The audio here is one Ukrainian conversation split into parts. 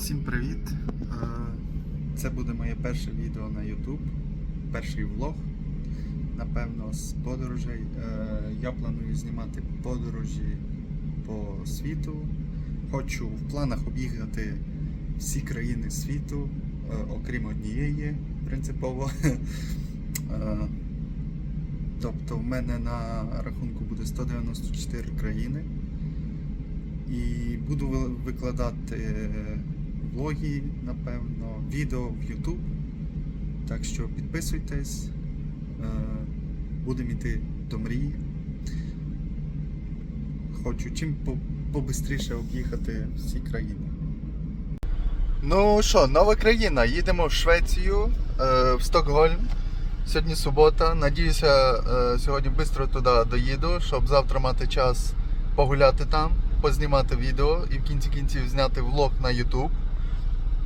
Всім привіт! Е, Це буде моє перше відео на YouTube, перший влог, напевно, з подорожей. Е, Я планую знімати подорожі по світу. Хочу в планах об'їхати всі країни світу, е, окрім однієї, принципово. Тобто в мене на рахунку буде 194 країни. І буду викладати влоги, напевно, відео в YouTube. Так що підписуйтесь, е, будемо йти до мрії. Хочу чим по- побистріше об'їхати всі країни. Ну що, нова країна. Їдемо в Швецію, е, в Стокгольм. Сьогодні субота. Надіюся, е, сьогодні швидко туди доїду, щоб завтра мати час погуляти там, познімати відео і в кінці кінців зняти влог на YouTube.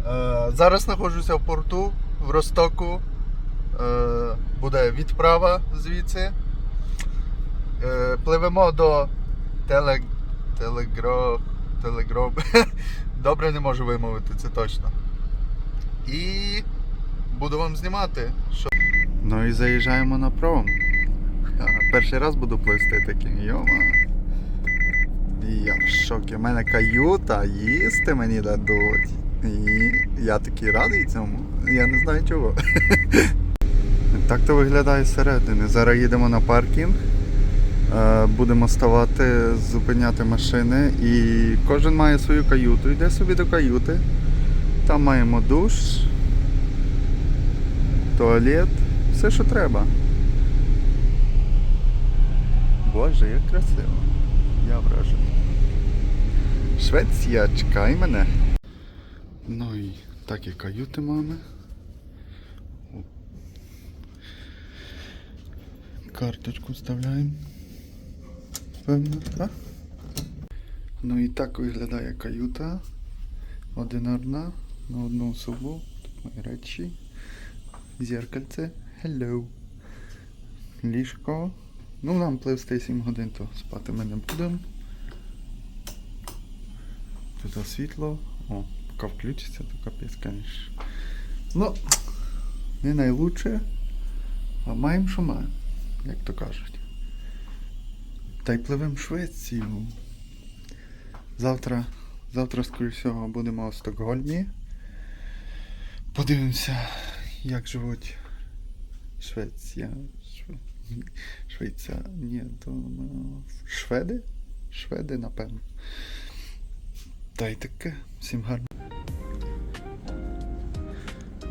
Е, Зараз знаходжуся в порту в Ростоку. Е, Буде відправа звідси. Е, Пливемо до Теле... Телегро... Телегроб. Добре не можу вимовити, це точно. І буду вам знімати. Що... Ну і заїжджаємо на пром. Перший раз буду плисти таким, йома. Я в шокі. У мене каюта, їсти мені дадуть. І я такий радий цьому. Я не знаю чого. Так то виглядає зсередини. Зараз їдемо на паркінг. Е, Будемо ставати, зупиняти машини і кожен має свою каюту. Йде собі до каюти. Там маємо душ, туалет, все, що треба. Боже, як красиво. Я вражений. Швеція, чекай мене. Ну і так і каюти мами. Карточку вставляємо. Певно, так? Ну і так виглядає каюта. Одинарна на одну особу. Тут мої речі. Зеркальце. Hello. Ліжко. Ну, нам пливсти 7 годин, то спати ми не будемо. Тут світло. О, поки включиться, то капець, конечно. Ну, не найлучше, а маємо, що маємо, як то кажуть. Та й пливемо в Швецію. Завтра, завтра, скоріше всього, будемо в Стокгольмі. Подивимося, як живуть Швеція. Шве... Швейця. Ні, то ну, шведи? Шведи, напевно. Та й таке. Всім гарно.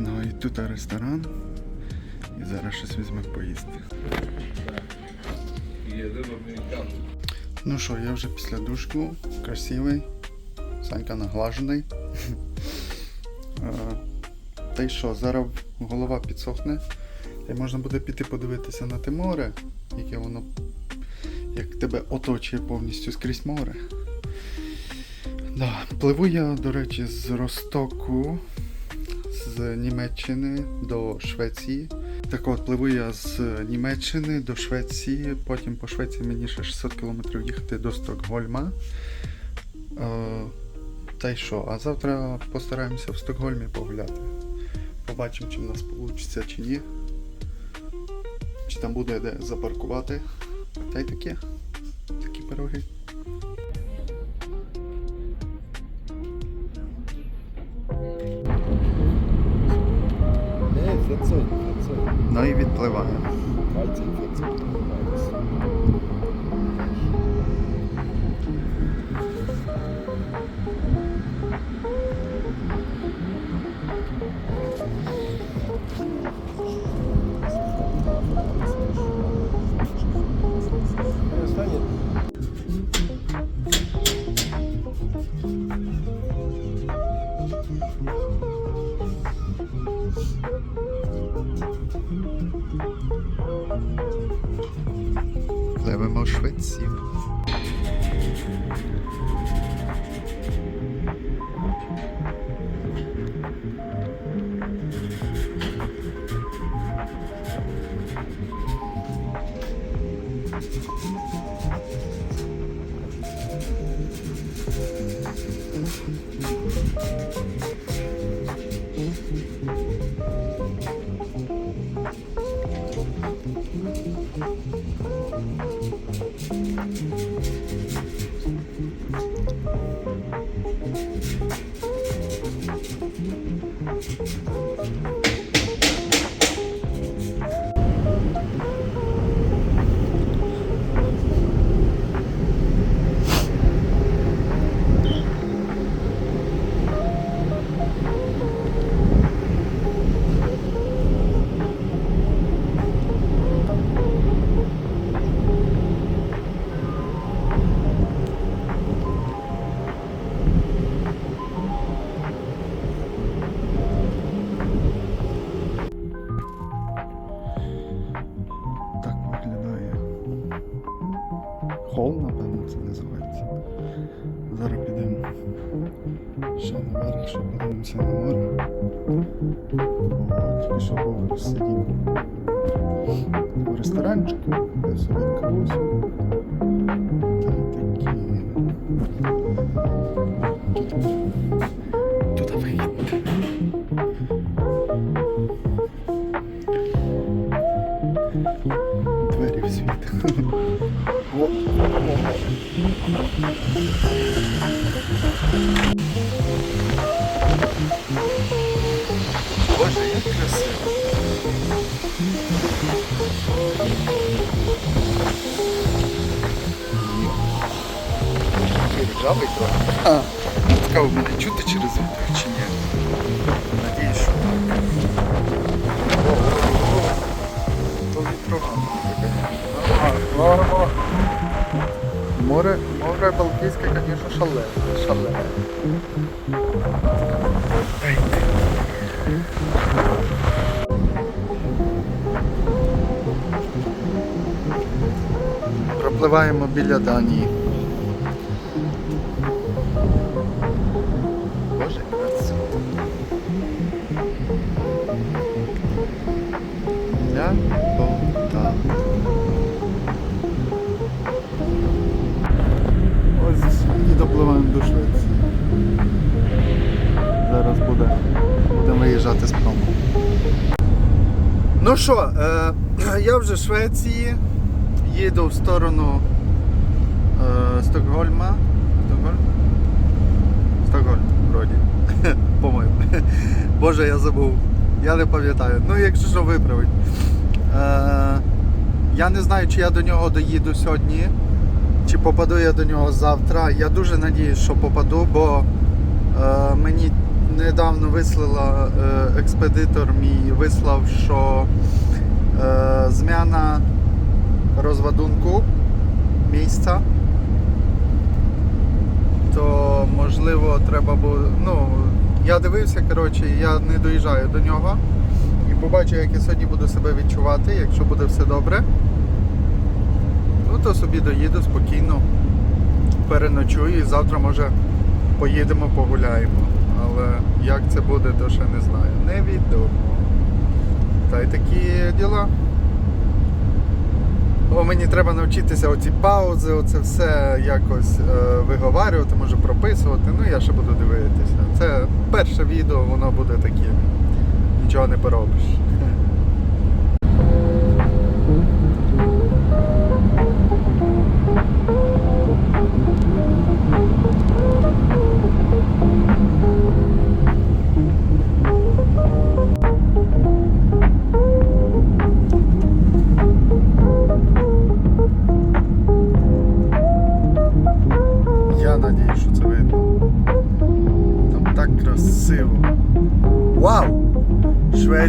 Ну і тут ресторан. І зараз щось візьмемо поїсти. Ну що, я вже після душку, красивий, Санька наглажений. Та й що, зараз голова підсохне. І можна буде піти подивитися на те море, яке воно як тебе оточує повністю скрізь море. Да. Пливу я, до речі, з Ростоку, з Німеччини до Швеції. Так от, пливу я з Німеччини до Швеції, потім по Швеції мені ще 600 км їхати до Стокгольма. Е, та й що? А завтра постараємося в Стокгольмі погуляти. Побачимо, чи в нас вийде чи ні. Чи там буде де запаркувати. Та й таке. Такі пироги. О, тільки сидів в ресторанчику, я собі кавусю. Туди вихід. Двері в світ. О, Ржавий трохи. А, цікаво, мене чути через вітер чи ні? Надіюсь, що То. Море, море Балтійське, звісно. Шалене. Ай. Пропливаємо біля Данії. Ну що, е, я вже в Швеції, їду в сторону е, Стокгольма. Стокгольм? Стокгольм, вроді. По-моєму. Боже, я забув. Я не пам'ятаю. Ну, якщо що виправить. Е, я не знаю, чи я до нього доїду сьогодні, чи попаду я до нього завтра. Я дуже надіюсь, що попаду, бо е, мені недавно вислала е, експедитор мій вислав, що е, зміна розвадунку місця. То можливо треба було. Ну, я дивився, коротше, я не доїжджаю до нього. І побачу, як я сьогодні буду себе відчувати, якщо буде все добре. Ну то собі доїду спокійно, переночую і завтра може поїдемо погуляємо. Але як це буде, то ще не знаю. Невідомо. Та й такі діла. Бо мені треба навчитися оці паузи, оце все якось е, виговарювати, може прописувати. Ну я ще буду дивитися. Це перше відео, воно буде таким. Нічого не поробиш.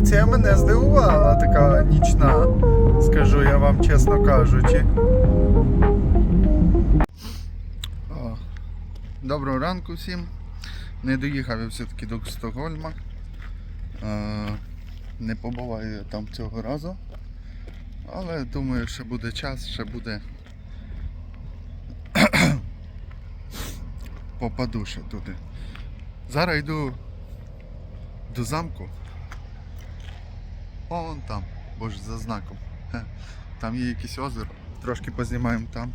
Швеція мене здивувала, така нічна, скажу я вам чесно кажучи. Доброго ранку всім. Не доїхав я все-таки до Стокгольма. Е, Не побуваю я там цього разу. Але думаю, ще буде час, ще буде. Попаду ще туди. Зараз йду до замку. О, вон там, боже, за знаком. Там є якесь озеро. Трошки познімаємо там.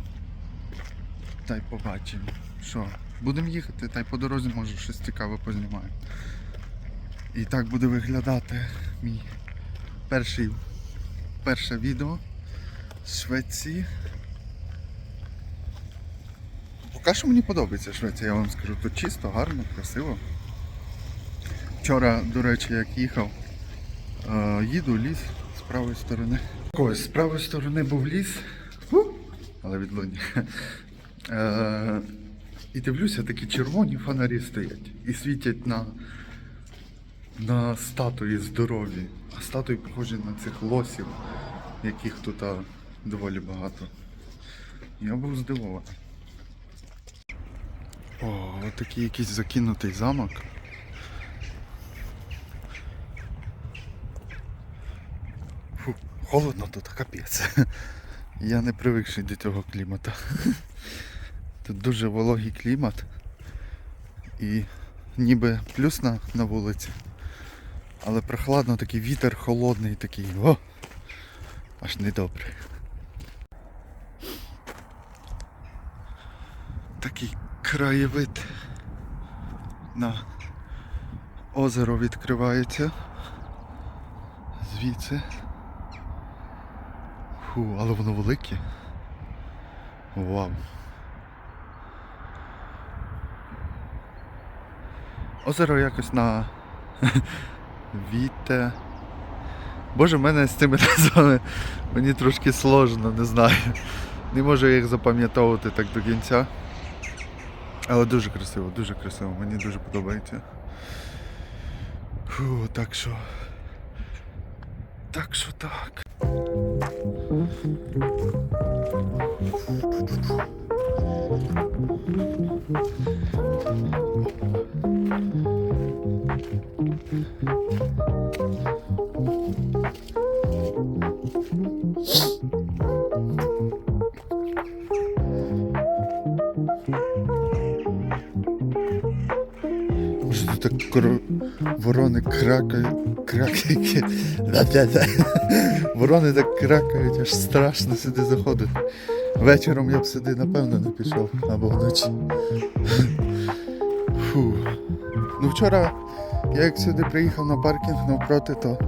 Та й побачимо. Що, будемо їхати, та й по дорозі може щось цікаве познімаємо. І так буде виглядати мій перший, перше відео з Швеції. Поки що мені подобається Швеція, я вам скажу. Тут чисто, гарно, красиво. Вчора, до речі, як їхав, їду ліс з правої сторони. Ось, з правої сторони був ліс, але від луні. Е, і дивлюся, такі червоні фонарі стоять і світять на, на статуї здорові. А статуї похожі на цих лосів, яких тут доволі багато. Я був здивований. О, отакий якийсь закинутий замок. Фу, холодно тут, капець. Я не привикший до цього клімату. Тут дуже вологий клімат. І ніби плюс на, на вулиці. Але прохладно, такий вітер холодний такий. О! Аж недобре. Такий краєвид на озеро відкривається. Звідси. Фу, але воно велике. Вау. Озеро якось на Віте. Боже, в мене з цими назвами мені трошки сложно, не знаю. Не можу їх запам'ятовувати так до кінця. Але дуже красиво, дуже красиво, мені дуже подобається. Фу, так що. Так що так. Може тут так кро... ворони кракають. Кракають. Ворони так кракають, аж страшно сюди заходити. Вечором я б сюди напевно не пішов або вночі. Фу. Ну вчора я як сюди приїхав на паркінг навпроти, то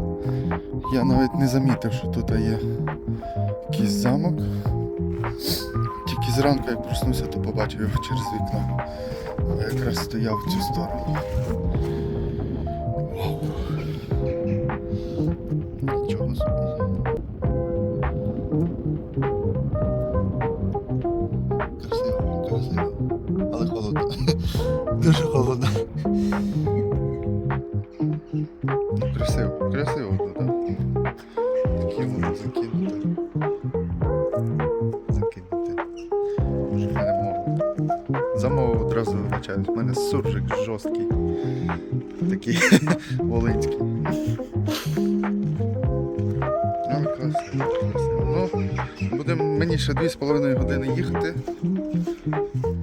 я навіть не замітив, що тут є якийсь замок. Тільки зранку, як проснувся, то побачив його через вікно. Я якраз стояв в цю сторону. Вау. Нічого Але красиво, красиво. Ну, будемо мені ще 2,5 години їхати.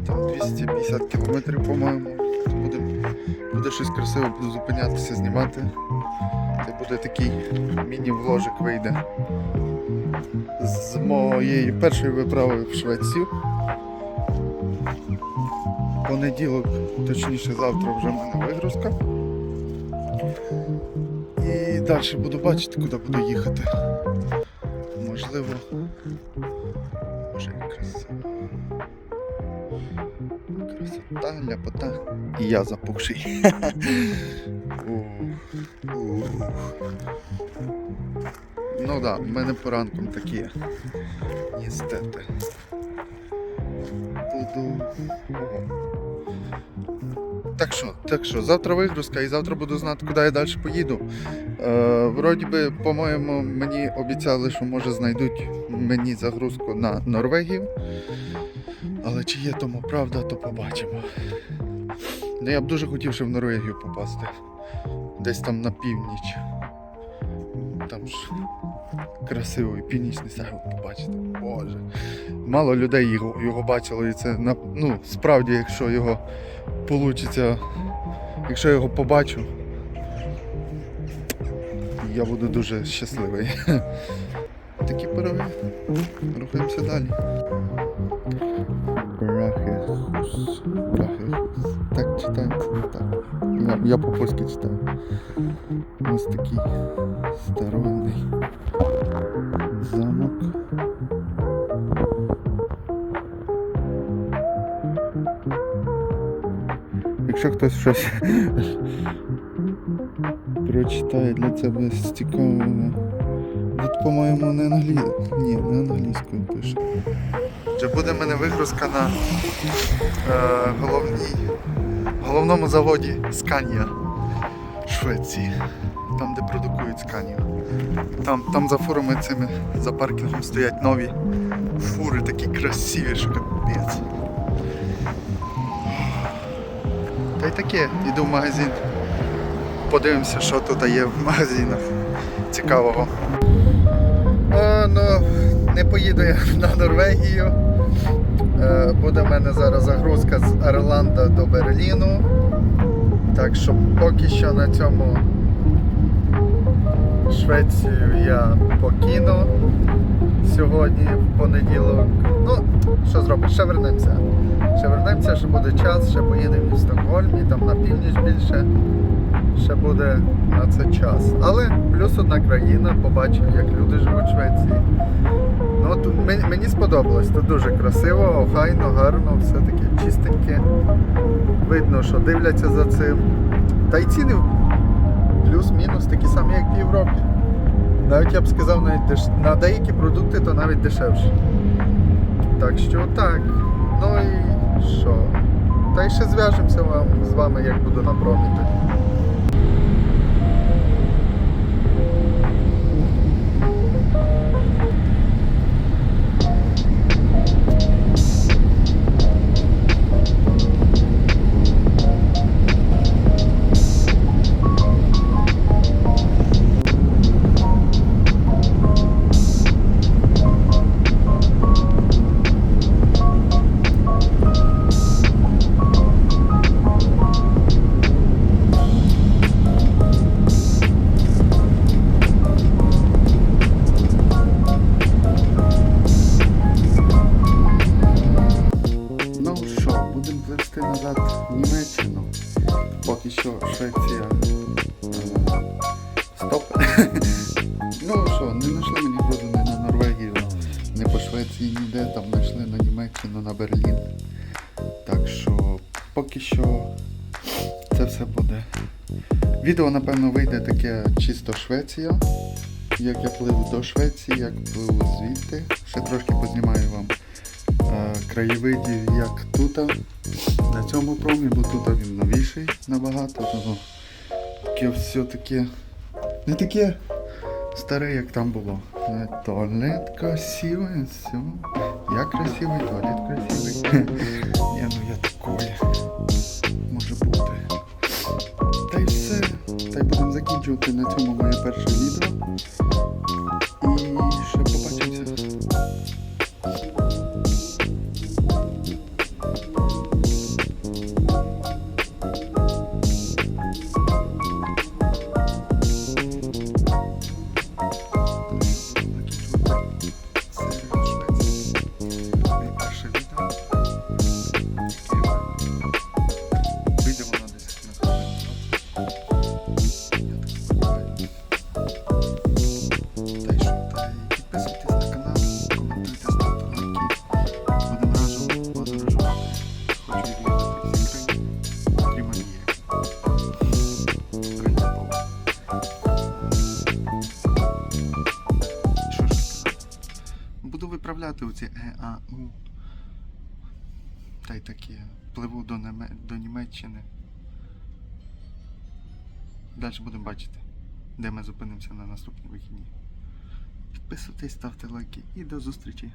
Там 250 кілометрів, по-моєму. Буде щось красиве, буду зупинятися, знімати. Це буде такий міні-вложик вийде. З моєї першої виправи в Швецію. Понеділок, точніше завтра вже в мене вигрузка. І далі буду бачити, куди буду їхати. Можливо. Боже, красиво. Красота, ляпота. І я запухший. Ух, ух. Ну да, в мене поранком такі єстети. Так що, так що, завтра вигрузка і завтра буду знати, куди я далі поїду. Е, вроді би, по-моєму, мені обіцяли, що може знайдуть мені загрузку на Норвегію. Але чи є тому правда, то побачимо. Ну, я б дуже хотів ще в Норвегію попасти. Десь там на північ. Там ж красиво і північний сагу побачити. Боже. Мало людей його, його бачило і це ну, справді, якщо його получиться, якщо я його побачу, я буду дуже щасливий. Такі пироги. Рухаємося далі. Брахехус. Брахехус. Так читається? Так. Я, я по-польськи читаю. Ось такий старовинний замок. якщо хтось щось прочитає для себе з цікавого. Тут, по-моєму, не англі... Ні, не англійською пише. Вже буде в мене вигрузка на е, головній, головному заводі Сканія Швеції. Там, де продукують Сканію. Там, там за фурами цими, за паркінгом стоять нові фури такі красиві, що капець. Та й таке, йду в магазин. Подивимося, що тут є в магазинах цікавого. О, ну, не поїду я на Норвегію. Е, Буде в мене зараз загрузка з Орландо до Берліну. Так що поки що на цьому Швецію я покину сьогодні в понеділок. Ну, що зробиш, ще вернемося. Ще вернемося, ще буде час, ще поїдемо в Стокгольм і там на північ більше. Ще буде на це час. Але плюс одна країна, побачив, як люди живуть в Швеції. Ну, от мені, сподобалось, тут дуже красиво, охайно, гарно, все таке чистеньке. Видно, що дивляться за цим. Та й ціни плюс-мінус такі самі, як в Європі. Навіть я б сказав, навіть деш... на деякі продукти то навіть дешевше. Так що так. Ну і що? Та й ще зв'яжемося з вами, як буду на промі. Не знайшли мені груди не на Норвегію, не по Швеції ніде, там знайшли на Німеччину, на Берлін. Так що поки що це все буде. Відео, напевно, вийде таке чисто Швеція. Як я плив до Швеції, як плив звідти. Ще трошки познімаю вам е, краєвидів, як тут на цьому промі, бо тут він новіший набагато, тому таке все таке не таке старе, як там було. Е, Туалет красивий, все. Я красивий, туалет красивий. Ні, ну я такой. Може бути. Та й все. Та будемо закінчувати на цьому моє перше відео. Таке. Пливу до, Неме... до Німеччини. Далі будемо бачити, де ми зупинимося на наступні вихідні. Підписуйтесь, ставте лайки і до зустрічі!